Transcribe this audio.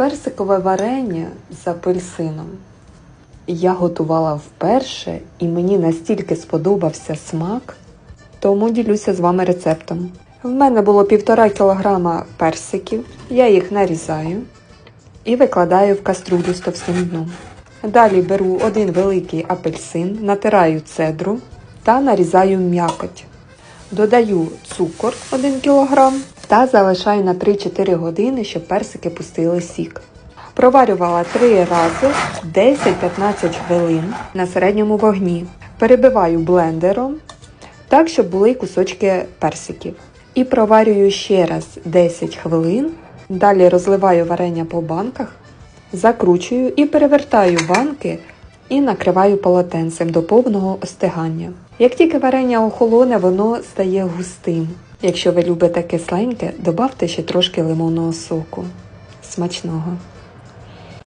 Персикове варення з апельсином. Я готувала вперше і мені настільки сподобався смак, тому ділюся з вами рецептом. В мене було півтора кілограма персиків, я їх нарізаю і викладаю в каструлю з товстим дном. Далі беру один великий апельсин, натираю цедру та нарізаю м'якоть. Додаю цукор 1 кг та залишаю на 3-4 години, щоб персики пустили сік. Проварювала 3 рази 10-15 хвилин на середньому вогні. Перебиваю блендером так, щоб були кусочки персиків. І проварюю ще раз 10 хвилин. Далі розливаю варення по банках, закручую і перевертаю банки і накриваю полотенцем до повного остигання. Як тільки варення охолоне, воно стає густим. Якщо ви любите кисленьке, добавте ще трошки лимонного соку. Смачного!